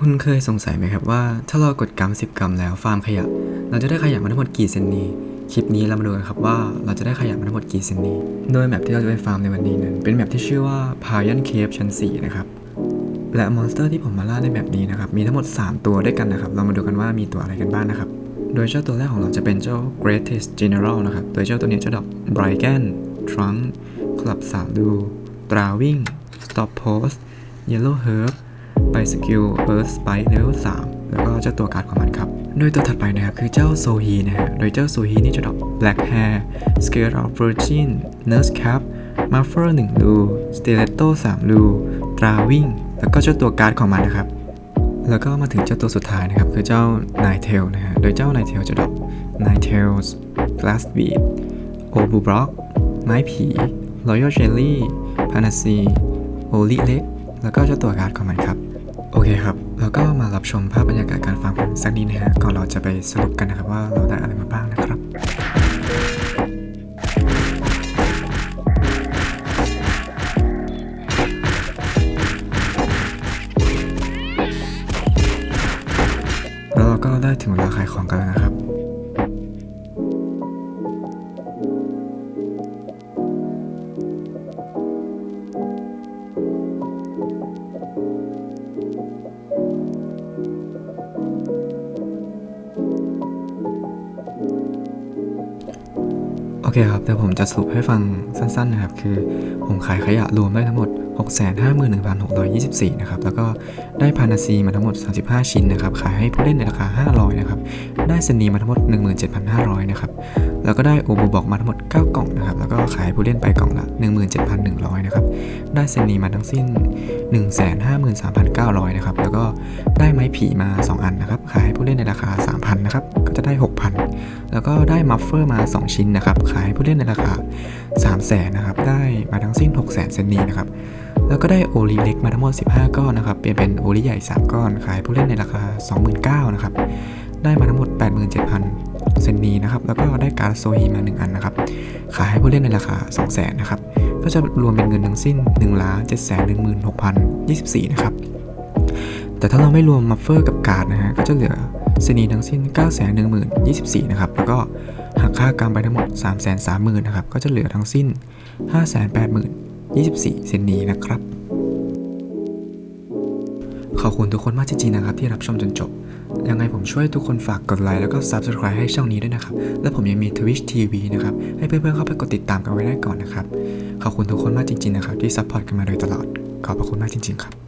คุณเคยสงสัยไหมครับว่า ถ้าเรากดกรัม10 กรัมแล้วฟาร์มขยะ เราจะได้ขยะมาทั้งหมดกี่เซนนีคลิปนี้เรามาดูกันครับว่าเราจะได้ขยะมาทั้งหมดกี่เซนนีโดยแมปที่เราจะไปฟาร์มในวันนี้นั้นเป็นแมปที่ชื่อว่า p a y a n Cave ชั้น4นะครับและมอนสเตอร์ที่ผมมาล่าในแบบนี้นะครับมีทั้งหมด 3 ตัวด้วยกันนะครับ เรามาดูกันว่ามีตัวอะไรกันบ้างนะครับ โดยเจ้าตัวแรกของเราจะเป็นเจ้า Greatest General นะครับโดยเจ้าตัวนี้จะดอก b r i g a n Trunk คลับสามดู Drawing Stop Post Yellow Herb ไปสกิล Earth Spike Level 3แล้วก็เจ้าตัวการ์ดของมันครับ โดยตัวถัดไปนะครับคือเจ้าโซฮีนะฮะ โดยเจ้าโซฮีนี่จะดอก Black Hair Scale of Virgin Nurse Cap Muffer 1รู Stiletto 3รู Drawing แล้วก็เจ้าตัวการ์ดของมันนะครับ แล้วก็มาถึงเจ้าตัวสุดท้ายนะครับ คือเจ้า Nine Tail นะฮะ โดยเจ้า Nine Tail จะดอก Nine Tails Glass Bead o b u Block ไม้ผี Royal Jelly Panacea โอลิเล็ก แล้วก็เจ้าตัวการ์ดของมันครับ โอเคครับ แล้วก็มารับชมภาพบรรยากาศการฟาร์มกันสักนิดนะฮะ ก่อนเราจะไปสรุปกันนะครับว่าเราได้อะไรมาบ้างนะครับแล้วเราก็ได้ถึงเวลาขายของกันแล้วนะครับ เคครับเดี๋ยวผมจะสรุปให้ฟังสั้นๆนะครับ คือผมขายขยะรวมได้ทั้งหมด 651,624 นะครับ แล้วก็ได้พานาซีมาทั้งหมด 35 ชิ้นนะครับ ขายให้ผู้เล่นในราคา 500 นะครับ ได้เซนีมาทั้งหมด 17,500 นะครับ แล้วก็ได้โอบูบอกมาทั้งหมด 9 กล่องนะครับ แล้วก็ขายผู้เล่นไปกล่องละ 17,100 นะครับ ได้เซนีมาทั้งสิ้น 153,900 นะครับ แล้วก็ได้ไม้ผีมา 2 อันนะครับ ขายให้ผู้เล่นในราคา 3,000 นะครับ ก็จะได้ 6,000 แล้วก็ได้มัฟเฟอร์มา 2 ชิ้นนะครับ ขายให้ผู้เล่นในราคา3 0 0 0 0 นะครับ ได้มาทั้งสิ้น 6 0 0 0 0เซนีนะครับ แล้วก็ได้โอลีเล็กมาทั้งหมด 15 ก้อนนะครับ เปลี่ยนเป็นโอลีใหญ่ 3 ก้อน ขายผู้เล่นในราคา 29,000นะครับ ได้มาทั้งหมด 87,000 เซนนีนะครับ แล้วก็ได้การ์ดโซฮีมา 1 อันนะครับ ขายให้ผู้เล่นในราคา 200,000นะครับ ก็จะรวมเป็นเงินทั้งสิ้น1 7 1 6 0 24 นะครับ แต่ถ้าเราไม่รวมมัฟเฟอร์กับการ์ดนะฮะ ก็จะเหลือเซนีทั้งสิ้น 9 1 0 24 นะครับ แล้วก็หักค่ากรรมไปทั้งหมด 3 3 0 0 0 0นะครับ ก็จะเหลือทั้งสิ้น 5 8 0 0 0 24เซนนีนะครับ ขอบคุณทุกคนมากจริงๆนะครับ ที่รับชมจนจบ ยังไงผมช่วยทุกคนฝากกดไลค์แล้วก็ Subscribe ให้ช่องนี้ด้วยนะครับ และผมยังมี Twitch TV นะครับ ให้เพื่อนๆเข้าไปกดติดตามกันไว้ได้ก่อนนะครับ ขอบคุณทุกคนมากจริงๆนะครับที่ซัพพอร์ตกันมาโดยตลอด ขอบพระคุณมากจริงๆครับ